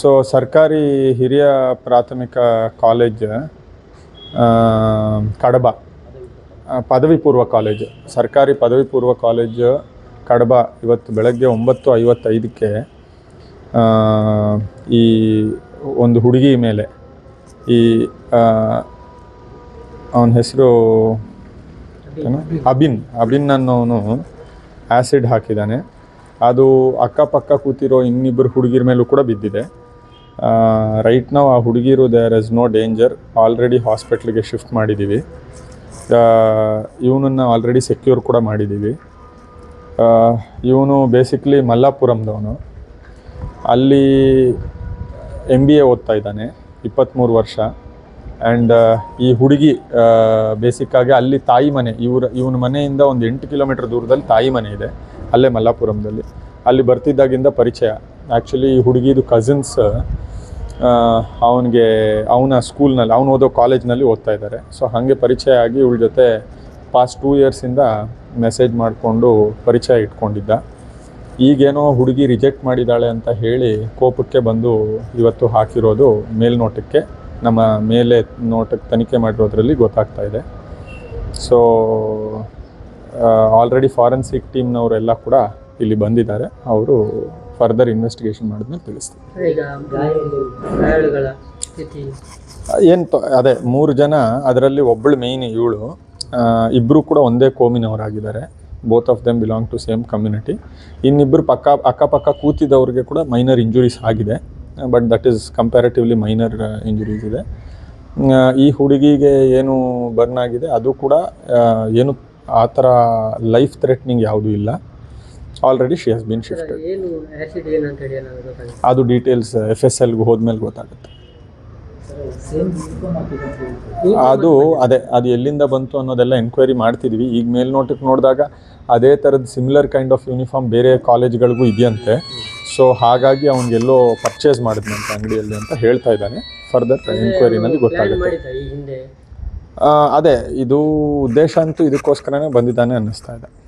So ಸರ್ಕಾರಿ ಹಿರಿಯ ಪ್ರಾಥಮಿಕ ಕಾಲೇಜ್ ಕಡಬ ಪದವಿ ಪೂರ್ವ ಕಾಲೇಜು. ಸರ್ಕಾರಿ ಪದವಿ ಪೂರ್ವ ಕಾಲೇಜು, ಕಡಬ ಇವತ್ತು ಬೆಳಗ್ಗೆ ಒಂಬತ್ತು ಐವತ್ತೈದಕ್ಕೆ ಈ ಒಂದು ಹುಡುಗಿ ಮೇಲೆ, ಈ ಅವನ ಹೆಸರು ಅಬಿನ್. ಅಬಿನ್ ಅನ್ನೋನು ಆ್ಯಸಿಡ್ ಹಾಕಿದ್ದಾನೆ. ಅದು ಅಕ್ಕಪಕ್ಕ ಕೂತಿರೋ ಇನ್ನಿಬ್ಬರು ಹುಡುಗಿರ ಮೇಲೂ ಕೂಡ ಬಿದ್ದಿದೆ. ರೈಟ್ ನಾವು ಆ ಹುಡುಗಿರು there is no danger already ಹಾಸ್ಪಿಟ್ಲಿಗೆ ಶಿಫ್ಟ್ ಮಾಡಿದ್ದೀವಿ ಇವನನ್ನು ಆಲ್ರೆಡಿ ಸೆಕ್ಯೂರ್ ಕೂಡ ಮಾಡಿದ್ದೀವಿ ಇವನು ಬೇಸಿಕ್ಲಿ ಮಲ್ಲಾಪುರಂದವನು. ಅಲ್ಲಿ ಎಂ ಬಿ ಎ ಓದ್ತಾ ಇದ್ದಾನೆ ಇಪ್ಪತ್ತ್ಮೂರು ವರ್ಷ. ಆ್ಯಂಡ್ ಈ ಹುಡುಗಿ ಬೇಸಿಕ್ಕಾಗಿ ಅಲ್ಲಿ ತಾಯಿ ಮನೆ, ಇವ್ರ, ಇವನ ಮನೆಯಿಂದ ಒಂದು ಎಂಟು ಕಿಲೋಮೀಟ್ರ್ ದೂರದಲ್ಲಿ ತಾಯಿ ಮನೆ ಇದೆ. ಅಲ್ಲೇ ಮಲ್ಲಾಪುರಂದಲ್ಲಿ. ಅಲ್ಲಿ ಬರ್ತಿದ್ದಾಗಿಂದ ಪರಿಚಯ. ಆ್ಯಕ್ಚುಲಿ ಈ ಹುಡುಗಿದು ಕಸಿನ್ಸ್ ಅವನಿಗೆ, ಅವನ ಸ್ಕೂಲ್ನಲ್ಲಿ ಅವನು ಓದೋ ಕಾಲೇಜ್ನಲ್ಲಿ ಓದ್ತಾ ಇದ್ದಾರೆ. ಸೊ ಹಾಗೆ ಪರಿಚಯ ಆಗಿ ಇವಳ ಜೊತೆ ಪಾಸ್ಟ್ ಟೂ ಇಯರ್ಸಿಂದ ಮೆಸೇಜ್ ಮಾಡಿಕೊಂಡು ಪರಿಚಯ ಇಟ್ಕೊಂಡಿದ್ದ. ಈಗೇನೋ ಹುಡುಗಿ ರಿಜೆಕ್ಟ್ ಮಾಡಿದ್ದಾಳೆ ಅಂತ ಹೇಳಿ ಕೋಪಕ್ಕೆ ಬಂದು ಇವತ್ತು ಹಾಕಿರೋದು ಮೇಲ್ನೋಟಕ್ಕೆ. ನಮ್ಮ ಮೇಲೆ ನೋಟಕ್ಕೆ ತನಿಖೆ ಮಾಡಿರೋದ್ರಲ್ಲಿ ಗೊತ್ತಾಗ್ತಾ ಇದೆ. ಸೊ ಆಲ್ರೆಡಿ ಫಾರೆನ್ಸಿಕ್ ಟೀಮ್ನವರೆಲ್ಲ ಕೂಡ ಇಲ್ಲಿ ಬಂದಿದ್ದಾರೆ. ಅವರು ಫರ್ದರ್ ಇನ್ವೆಸ್ಟಿಗೇಷನ್ ಮಾಡಿದ್ಮೇಲೆ ತಿಳಿಸ್ತೀವಿ ಏನು ಅದೇ ಮೂರು ಜನ ಅದರಲ್ಲಿ ಒಬ್ಬಳು ಮೇಯ್ನ್ ಇವಳು. ಇಬ್ಬರು ಕೂಡ ಒಂದೇ ಕೋಮಿನವರಾಗಿದ್ದಾರೆ. Both of them belong to same community ಇನ್ನಿಬ್ಬರು ಪಕ್ಕ ಅಕ್ಕಪಕ್ಕ ಕೂತಿದ್ದವ್ರಿಗೆ ಕೂಡ ಮೈನರ್ ಇಂಜುರೀಸ್ ಆಗಿದೆ. But that is comparatively minor injuries ಇದೆ. ಈ ಹುಡುಗಿಗೆ ಏನು ಬರ್ನ್ ಆಗಿದೆ ಅದು ಕೂಡ ಏನು ಆ ಥರ ಲೈಫ್ ಥ್ರೆಟ್ನಿಂಗ್ ಯಾವುದೂ ಇಲ್ಲ. Already she has been shifted ಏನಾದ್ರು ಅದು ಡೀಟೇಲ್ಸ್ ಎಫ್ ಎಸ್ ಎಲ್ಗೆ ಹೋದ್ಮೇಲೆ ಗೊತ್ತಾಗುತ್ತೆ. ಅದು ಅದೇ ಅದು ಎಲ್ಲಿಂದ ಬಂತು ಅನ್ನೋದೆಲ್ಲ ಎನ್ಕ್ವೈರಿ ಮಾಡ್ತಿದ್ವಿ. ಈಗ ಮೇಲ್ನೋಟಕ್ಕೆ ನೋಡಿದಾಗ ಅದೇ ಥರದ ಸಿಮಿಲರ್ ಕೈಂಡ್ ಆಫ್ ಯೂನಿಫಾರ್ಮ್ ಬೇರೆ ಕಾಲೇಜ್ಗಳಿಗೂ ಇದೆಯಂತೆ. ಸೊ ಹಾಗಾಗಿ ಅವನಿಗೆಲ್ಲೋ ಪರ್ಚೇಸ್ ಮಾಡಿದ್ನಂತೆ ಅಂಗಡಿಯಲ್ಲಿ ಅಂತ ಹೇಳ್ತಾ ಇದ್ದಾನೆ. ಫರ್ದರ್ ಎಂಕ್ವೈರಿನಲ್ಲಿ ಪ್ಲಾನ್ ಗೊತ್ತಾಗುತ್ತೆ. ಅದೇ ಇದು ಉದ್ದೇಶ ಅಂತೂ ಇದಕ್ಕೋಸ್ಕರನೇ ಬಂದಿದ್ದಾನೆ ಅನ್ನಿಸ್ತಾ ಇದೆ.